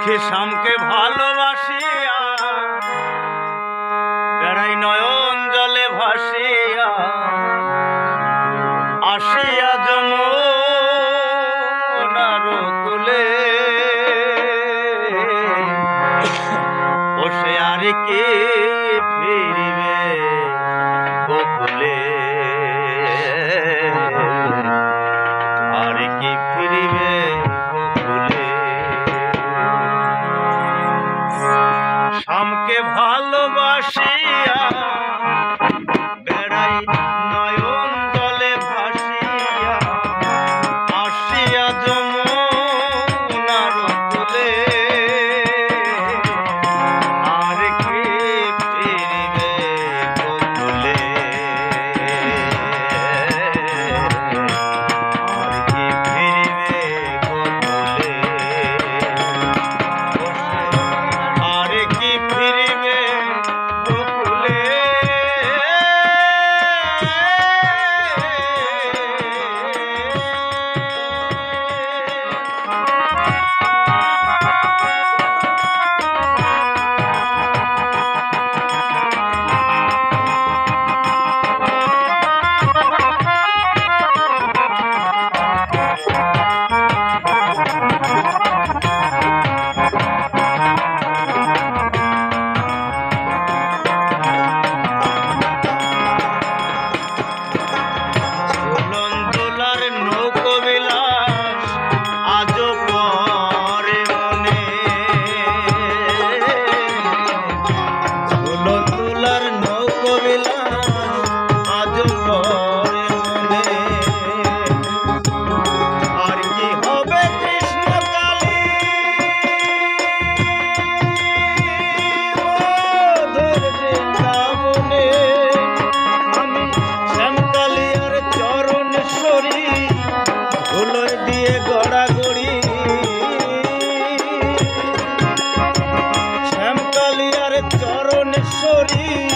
সখী শ্যামকে ভালোবাসিয়া বেড়াই নয়ন জলে ভাসিয়া আসিয়া জম তুলে ও আর কি চরণেশ্বরী।